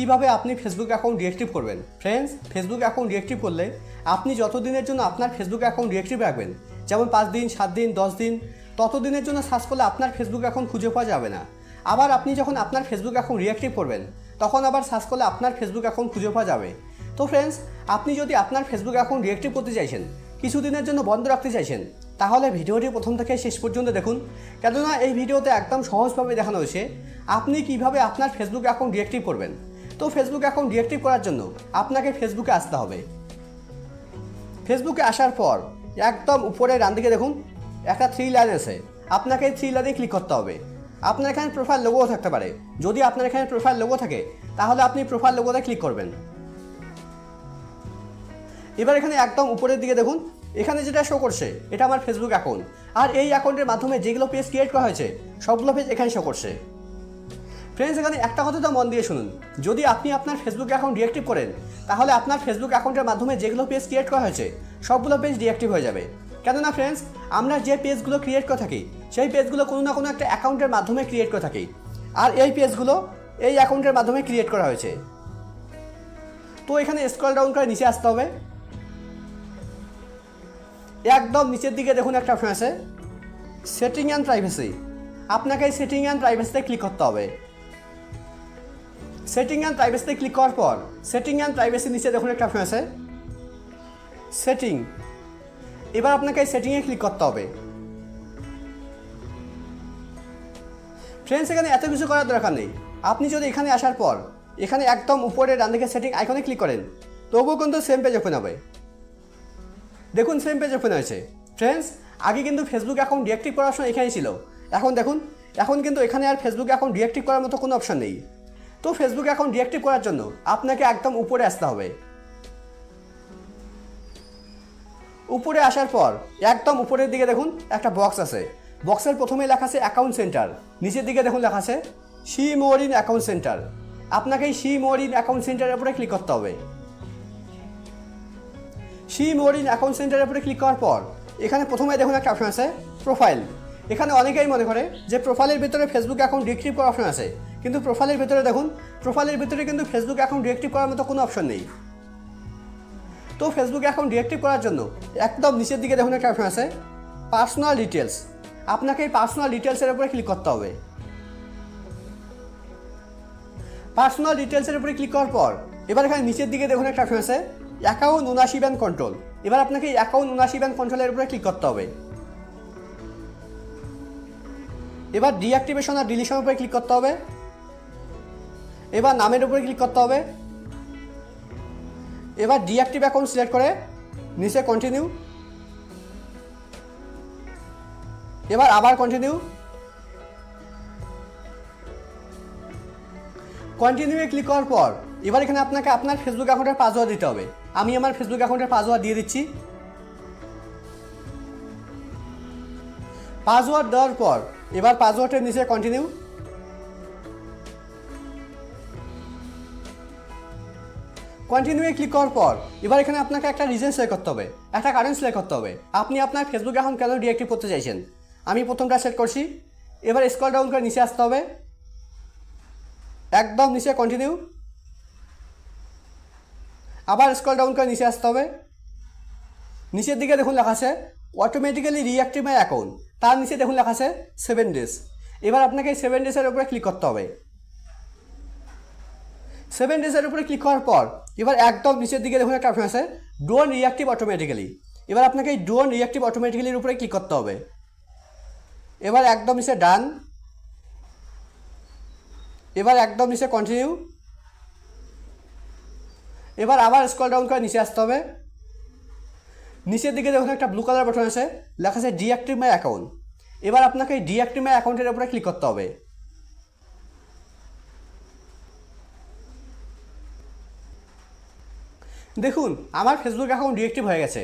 কীভাবে আপনি Facebook account deactive করবেন? ফ্রেন্ডস ফেসবুক অ্যাকাউন্ট ডিঅ্যাক্টিভ করলে আপনি যত দিনের জন্য আপনার ফেসবুক অ্যাকাউন্ট ডিঅ্যাক্টিভ রাখবেন, যেমন পাঁচ দিন, সাত দিন, দশ দিন তত দিনের জন্য সার্চ করলে আপনার ফেসবুক অ্যাকাউন্ট খুঁজে পাওয়া যাবে না। আবার আপনি যখন আপনার ফেসবুক অ্যাকাউন্ট রিঅ্যাক্টিভ করবেন, তখন আবার সার্চ করলে আপনার ফেসবুক অ্যাকাউন্ট খুঁজে পাওয়া যাবে। তো ফ্রেন্ডস আপনি যদি আপনার ফেসবুক অ্যাকাউন্ট রিঅ্যাক্টিভ করতে চাইছেন, কিছুদিনের জন্য বন্ধ রাখতে চাইছেন, তাহলে ভিডিওটি প্রথম থেকে শেষ পর্যন্ত দেখুন। কেননা এই ভিডিওতে একদম সহজভাবে দেখানো হয়েছে, আপনি কীভাবে আপনার ফেসবুক অ্যাকাউন্ট ডিঅ্যাক্টিভ করবেন। তো ফেসবুক অ্যাকাউন্ট ডিঅ্যাক্টিভ করার জন্য আপনাকে ফেসবুকে আসতে হবে। ফেসবুকে আসার পর একদম উপরে ডান দিকে দেখুন, একটা থ্রি লাইন আছে। আপনাকে থ্রি লাইনে ক্লিক করতে হবে। আপনার এখানে প্রোফাইল লোগো থাকতে পারে। যদি আপনার এখানে প্রোফাইল লোগো থাকে, তাহলে আপনি প্রোফাইল লোগোতে ক্লিক করবেন। এবার এখানে একদম উপরের দিকে দেখুন, এখানে যেটা শো করছে, এটা আমার ফেসবুক অ্যাকাউন্ট আর এই অ্যাকাউন্টের মাধ্যমে যেগুলো পেজ ক্রিয়েট করা হয়েছে, সবগুলো পেজ এখানে শো করছে। ফ্রেন্ডস এখানে একটা কথা তো মন দিয়ে শুনুন। যদি আপনি আপনার ফেসবুক অ্যাকাউন্ট ডিঅ্যাক্টিভ করেন, তাহলে আপনার ফেসবুক অ্যাকাউন্টের মাধ্যমে যেগুলো পেজ ক্রিয়েট করা হয়েছে, সবগুলো পেজ ডিঅ্যাক্টিভ হয়ে যাবে। কেননা ফ্রেন্ডস আমরা যে পেজগুলো ক্রিয়েট করে থাকি, সেই পেজগুলো কোনো না কোনো একটা অ্যাকাউন্টের মাধ্যমে ক্রিয়েট করে থাকি। আর এই পেজগুলো এই অ্যাকাউন্টের মাধ্যমে ক্রিয়েট করা হয়েছে। তো এখানে স্ক্রল ডাউন করে নিচে আসতে হবে। একদম নিচের দিকে দেখুন একটা অপশন আছে সেটিং অ্যান্ড প্রাইভেসি আপনাকে এই সেটিং অ্যান্ড প্রাইভেসিতে ক্লিক করতে হবে। সেটিং অ্যান্ড প্রাইভেসিতে ক্লিক করার পর সেটিং অ্যান্ড প্রাইভেসি নিচে দেখুন একটা অপশন আছে। সেটিং এবার আপনাকে সেটিংয়ে ক্লিক করতে হবে। ফ্রেন্ডস এখানে এত কিছু করার দরকার নেই। আপনি যদি এখানে আসার পর, এখানে একদম উপরে ডান দিকে সেটিং আইকনে ক্লিক করেন, তবুও কিন্তু সেম পেজ ওপেন হবে। দেখুন সেম পেজ ওপেন হয়েছে। ফ্রেন্ডস আগে কিন্তু ফেসবুক অ্যাকাউন্ট ডিঅ্যাক্টিভ করার সময় এখানেই ছিল। এখন দেখুন, এখন কিন্তু এখানে আর ফেসবুক অ্যাকাউন্ট ডিঅ্যাক্টিভ করার মতো কোনো অপশন নেই। তো ফেসবুক অ্যাকাউন্ট ডিঅ্যাক্টিভ করার জন্য আপনাকে একদম উপরে আসতে হবে। উপরে আসার পর একদম উপরের দিকে দেখুন একটা বক্স আছে। বক্সের প্রথমে লেখা আছে অ্যাকাউন্ট সেন্টার নিচের দিকে দেখুন লেখা আছে সি মোরিন অ্যাকাউন্ট সেন্টার আপনাকে এই সি মোরিন অ্যাকাউন্ট সেন্টারের উপরে ক্লিক করতে হবে। সি মোরিন অ্যাকাউন্ট সেন্টারের উপরে ক্লিক করার পর এখানে প্রথমে দেখুন একটা অপশন আছে প্রোফাইল এখানে অনেকেই মনে করে যে প্রোফাইলের ভিতরে ফেসবুক অ্যাকাউন্ট ডিএক্টিভ করার অপশন আছে। কিন্তু প্রোফাইলের ভিতরে দেখুন প্রোফাইলের ভিতরে কিন্তু ফেসবুক অ্যাকাউন্ট ডিএক্টিভ করার মতো কোনো অপশন নেই। তো ফেসবুক অ্যাকাউন্ট ডিএক্টিভ করার জন্য একদম নিচের দিকে দেখুন একটা অপশন আছে পার্সোনাল ডিটেলস আপনাকে এই পার্সোনাল ডিটেলসের উপরে ক্লিক করতে হবে। পার্সোনাল ডিটেলসের উপরে ক্লিক করার পর, এবার এখানে নিচের দিকে দেখুন একটা অপশন আছে অ্যাকাউন্ট উনাশি ব্যান্ড কন্ট্রোল এবার আপনাকে অ্যাকাউন্ট উনাশি ব্যান্ড কন্ট্রোলের উপরে ক্লিক করতে হবে। এবার ডিঅ্যাক্টিভেশন আর ডিলিশনের উপরে ক্লিক করতে হবে। এবার নামের উপরে ক্লিক করতে হবে। এবার ডিঅ্যাক্টিভ অ্যাকাউন্ট সিলেক্ট করে, নিচে কন্টিনিউ এবার আবার কন্টিনিউ কন্টিনিউয়ে ক্লিক করার পর, এবার এখানে আপনাকে আপনার ফেসবুক অ্যাকাউন্টের পাসওয়ার্ড দিতে হবে। আমি আমার ফেসবুক অ্যাকাউন্টের পাসওয়ার্ড দিয়ে দিচ্ছি। পাসওয়ার্ড দেওয়ার পর এবার পাসওয়ার্ডের নিচে কন্টিনিউ কন্টিনিউয়ে ক্লিক করার পর, এবার এখানে আপনাকে একটা রিজন সিলেক্ট করতে হবে, একটা কারেন্ট সিলেক্ট করতে হবে। আপনি আপনার ফেসবুক অ্যাকাউন্ট কেন ডিঅ্যাক্টিভ করতে চাইছেন? আমি প্রথমটা সেট করছি, এবার স্ক্রল ডাউন করে নিচে আসতে হবে। একদম নিচে কন্টিনিউ আবার স্ক্রল ডাউন করে নিচে আসতে হবে। নিচের দিকে দেখুন লেখা আছে অটোমেটিক্যালি রিঅ্যাক্টিভ মাই অ্যাকাউন্ট তার নিচে দেখুন লেখা আছে সেভেন ডেজ এবার আপনাকে সেভেন ডেজের উপরে ক্লিক করতে হবে। সেভেন ডেজের উপরে ক্লিক করার পর, এবার একদম নিচের দিকে দেখুন একটা অপশন আছে ডোন রিঅ্যাক্টিভ অটোমেটিক্যালি এবার আপনাকে এই ডোন রিঅ্যাক্টিভ অটোমেটিক্যালির উপরে ক্লিক করতে হবে। এবার একদম নিচে ডান এবার একদম নিচে কন্টিনিউ এবার আবার স্ক্রল ডাউন করে নিচে আসতে হবে। নিচের দিকে দেখুন একটা ব্লু কালার বাটন আছে, লেখা আছে ডিঅ্যাক্টিভ মাই অ্যাকাউন্ট এবার আপনাকে ডিঅ্যাক্টিভ মাই অ্যাকাউন্টের উপরে ক্লিক করতে হবে। দেখুন, আমার ফেসবুক অ্যাকাউন্ট ডিঅ্যাক্টিভ হয়ে গেছে।